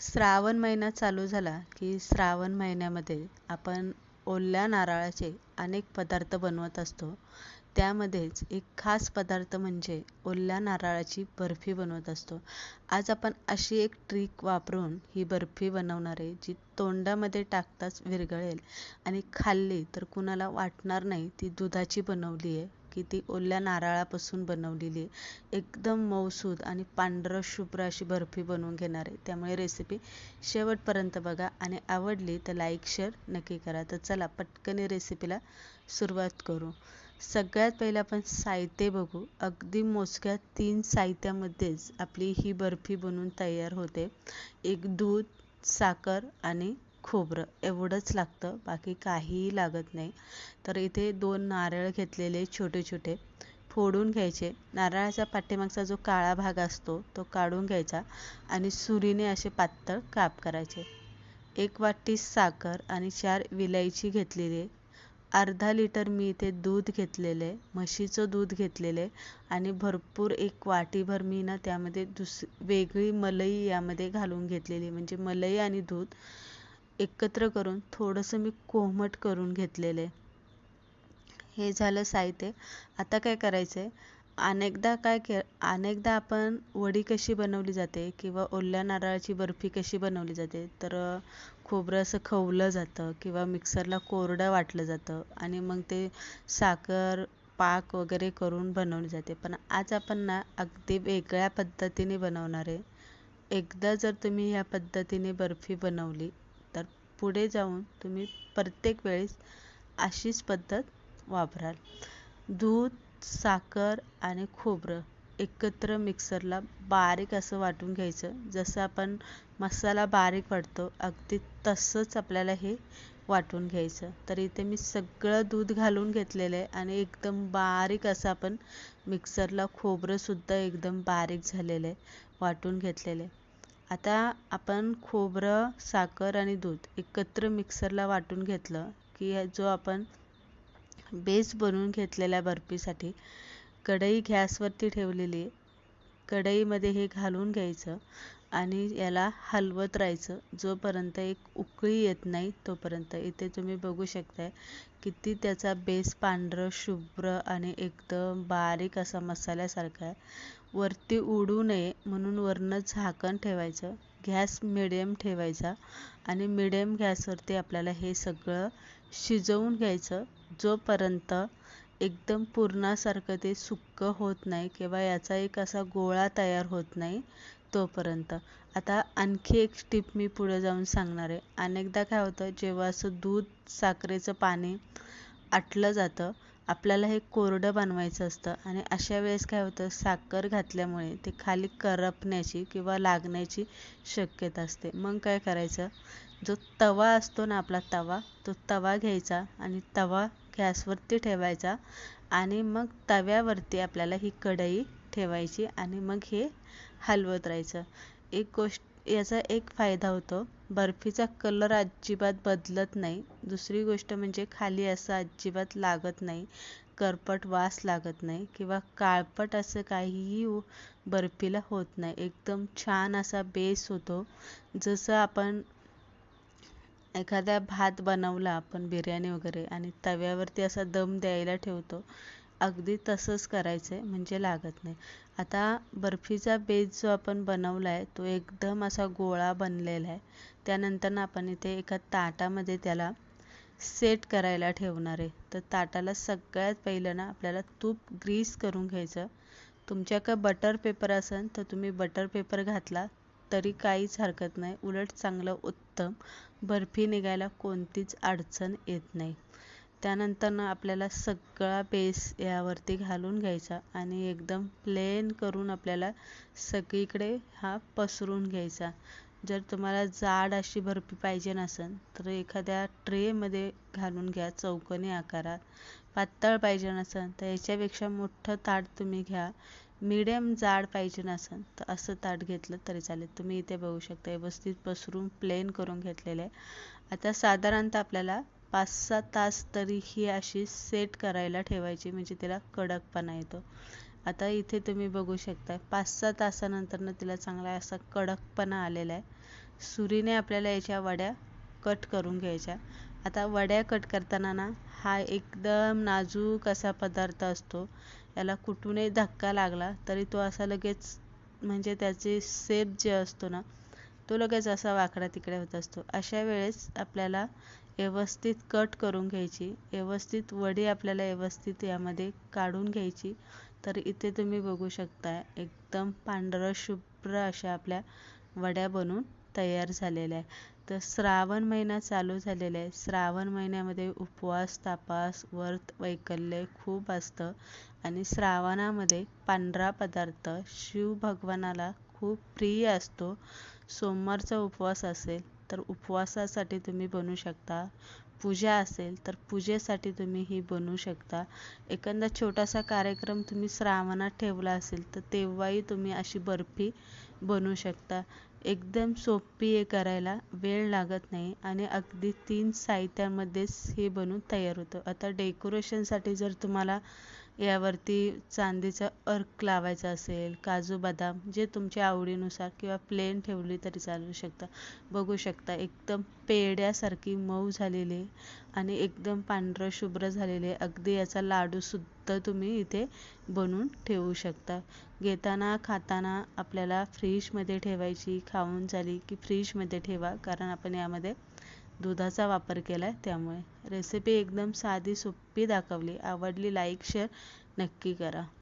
श्रावण महिना चालू झाला की श्रावण महिन्यामध्ये आपण ओल्या नारळाचे अनेक पदार्थ बनवत असतो. त्यामध्येच एक खास पदार्थ म्हणजे ओल्या नारळाची बर्फी बनवत असतो. आज आपण अशी एक ट्रिक वापरून ही बर्फी बनवणार आहे जी तोंडामध्ये टाकताच विरघळेल आणि खाल्ली तर कुणाला वाटणार नाही ती दुधाची बनवली आहे की ती ओल्या नारळापासून बनवलेली आहे एकदम मऊसूद आणि पांढरं शुभ्र अशी बर्फी बनवून घेणार आहे. त्यामुळे रेसिपी शेवटपर्यंत बघा आणि आवडली तर लाईक शेअर नक्की करा. तर चला पटकन रेसिपीला सुरुवात करू. सगळ्यात पहिले आपण साहित्य बघू. अगदी मोजक्या तीन साहित्यामध्येच आपली ही बर्फी बनवून तयार होते. एक दूध साखर आणि खोबरं एवढंच लागतं बाकी काहीही लागत नाही. तर इथे दोन नारळ घेतलेले छोटे छोटे फोडून घ्यायचे. नारळाचा पाठीमागचा जो काळा भाग असतो तो काढून घ्यायचा आणि सुरीने असे पातळ काप करायचे. एक वाटी साखर आणि चार विलायची घेतलेली. अर्धा लिटर मी इथे दूध घेतलेले म्हशीचं दूध घेतलेले आणि भरपूर एक वाटीभर मी ना त्यामध्ये दुस वेगळी मलई यामध्ये घालून घेतलेली. म्हणजे मलई आणि दूध एकत्र करून थोडंसं मी कोमट करून घेतलेले हे झालं साहित्य. आता काय करायचं आहे अनेकदा काय के अनेकदा आपण वडी कशी बनवली जाते किंवा ओल्या नारळाची बर्फी कशी बनवली जाते तर खोबरं असं खवलं जातं किंवा मिक्सरला कोरडं वाटलं जातं आणि मग ते साखर पाक वगैरे करून बनवली जाते. पण आज आपण ना अगदी वेगळ्या पद्धतीने बनवणार आहे. एकदा जर तुम्ही ह्या पद्धतीने बर्फी बनवली पुढे जाऊन तुम्ही प्रत्येक वेळेस अशीच पद्धत वापराल. दूध साखर आणि खोबरं एकत्र मिक्सरला बारीक असं वाटून घ्यायचं. जसं आपण मसाला बारीक वाटतो अगदी तसंच आपल्याला हे वाटून घ्यायचं. तर इथे मी सगळं दूध घालून घेतलेलं आहे आणि एकदम बारीक असं आपण मिक्सरला खोबरंसुद्धा एकदम बारीक झालेलं आहे वाटून घेतलेलं आहे. आता आपण खोबरं साखर आणि दूध एकत्र मिक्सरला वाटून घेतलं की जो आपण बेस बनवून घेतलेल्या बर्फीसाठी कढई गॅसवरती ठेवलेली कढईमध्ये हे घालून घ्यायचं. आणि याला हलवत राहायचं. जोपर्यंत एक उकळी येत नाही तोपर्यंत. इथे तुम्ही बघू शकताय किती त्याचा बेस पांढरं शुभ्र आणि एकदम बारीक असा मसाल्यासारखा आहे. वरती उडू नये म्हणून वरनं झाकण ठेवायचं. गॅस मिडियम ठेवायचा आणि मिडियम गॅसवरती आपल्याला हे सगळं शिजवून घ्यायचं. जोपर्यंत एकदम पुरणासारखं ते सुक्कं होत नाही किंवा याचा एक असा गोळा तयार होत नाही तोपर्यंत. आता आणखी एक टिप मी पुढे जाऊन सांगणार आहे. अनेकदा काय होतं जेव्हा असं दूध साखरेचं पाणी आटलं जातं आपल्याला हे कोरडं बनवायचं असतं. आणि अशा वेळेस काय होतं साखर घातल्यामुळे ते खाली करपण्याची किंवा लागण्याची शक्यता असते. मग काय करायचं? जो तवा असतो ना आपला तवा तो तवा घ्यायचा आणि तवा गॅसवरती ठेवायचा आणि मग तव्यावरती आपल्याला ही कढई ठेवायची आणि मग हे हलवत राहायचं. एक गोष्ट याचा एक फायदा होतो. बर्फीचा कलर अजिबात बदलत नाही. दुसरी गोष्ट म्हणजे खाली असं अजिबात लागत नाही. करपट वास लागत नाही किंवा काळपट असं काहीही बर्फीला होत नाही. एकदम छान असा बेस होतो. जसं आपण एखादा भात बनवला आपण बिर्याणी वगैरे आणि तव्यावरती असा दम द्यायला ठेवतो अगदी तसंच करायचं आहे म्हणजे लागत नाही. आता बर्फीचा बेस जो आपण बनवला आहे तो एकदम असा गोळा बनलेला आहे. त्यानंतर आपण इथे एका ताटामध्ये त्याला सेट करायला ठेवणार आहे. तर ताटाला सगळ्यात पहिलं ना आपल्याला तूप ग्रीस करून घ्यायचं. तुमच्याकडे बटर पेपर असेल तर तुम्ही बटर पेपर घातला तरी काहीच हरकत नाही. उलट चांगलं उत्तम. बर्फी निघायला कोणतीच अडचण येत नाही. त्यानंतर ना आपल्याला सगळा बेस यावरती घालून घ्यायचा आणि एकदम प्लेन करून आपल्याला सगळीकडे हा पसरून घ्यायचा. जर तुम्हाला जाड अशी बर्फी पाहिजे नसेल तर एखाद्या ट्रेमध्ये घालून घ्या चौकोनी आकारात. पातळ पाहिजे नसेल तर याच्यापेक्षा मोठं ताट तुम्ही घ्या. मिडियम जाड पाहिजे नसेल तर असं ताट घेतलं तरी चालेल. तुम्ही इथे बघू शकता व्यवस्थित पसरून प्लेन करून घेतलेलं आहे. आता साधारणतः आपल्याला पाच सहा तास तरी ही अशी सेट करायला ठेवायची म्हणजे तिला कडकपणा येतो. आता इथे तुम्ही बघू शकता पाच सहा तासानंतरनं तिला चांगला असा कडकपणा आलेला आहे. सुरीने आपल्याला याच्या वड्या कट करून घ्यायच्या. आता वड्या कट करताना ना हा एकदम नाजूक असा पदार्थ असतो. याला कुठूनही धक्का लागला तरी तो असा लगेच म्हणजे त्याचे सेप जे असतो ना तो लगेच असा वाकडा तिकडे होत असतो. अशा वेळेस आपल्याला व्यवस्थित कट करून घ्यायची. व्यवस्थित वडी आपल्याला व्यवस्थित यामध्ये काढून घ्यायची. तर इथे तुम्ही बघू शकता एकदम पांढरं शुभ्र अशा आपल्या वड्या बनून तयार झालेल्या आहे तर श्रावण महिना चालू झालेला आहे. श्रावण महिन्यामध्ये उपवास तापास व्रत वैकल्य खूप असतं. आणि श्रावणामध्ये पांढरा पदार्थ शिव भगवानाला खूप प्रिय असतो. सोमवारचा उपवास असेल तर उपवासासाठी तुम्ही बनवू शकता. पूजा असेल तर पूजेसाठी तुम्ही ही बनवू शकता. एखादा छोटासा कार्यक्रम तुम्ही श्रावणात ठेवला असेल तर तेव्हाही तुम्ही अशी बर्फी बनवू शकता. एकदम सोपी आहे करायला वेळ लागत नाही आणि अगदी तीन साहित्यामध्येच हे बनून तयार होतं. आता डेकोरेशनसाठी जर तुम्हाला यावरती चांदीचा अर्क लावायचा असेल काजू बदाम जे तुमच्या आवडीनुसार किंवा प्लेन ठेवली तरी चालू शकता. बघू शकता एकदम पेड्यासारखी मऊ झालेली आणि एकदम पांढरं शुभ्र झालेले. अगदी याचा लाडूसुद्धा तुम्ही इथे बनवून ठेवू शकता. घेताना खाताना आपल्याला फ्रीजमध्ये ठेवायची खाऊन झाली की फ्रीजमध्ये ठेवा कारण आपण यामध्ये दुधाचा वापर केला आहे त्यामुळे रेसिपी एकदम साधी सोपी दाखवली. आवडली लाईक शेअर नक्की करा.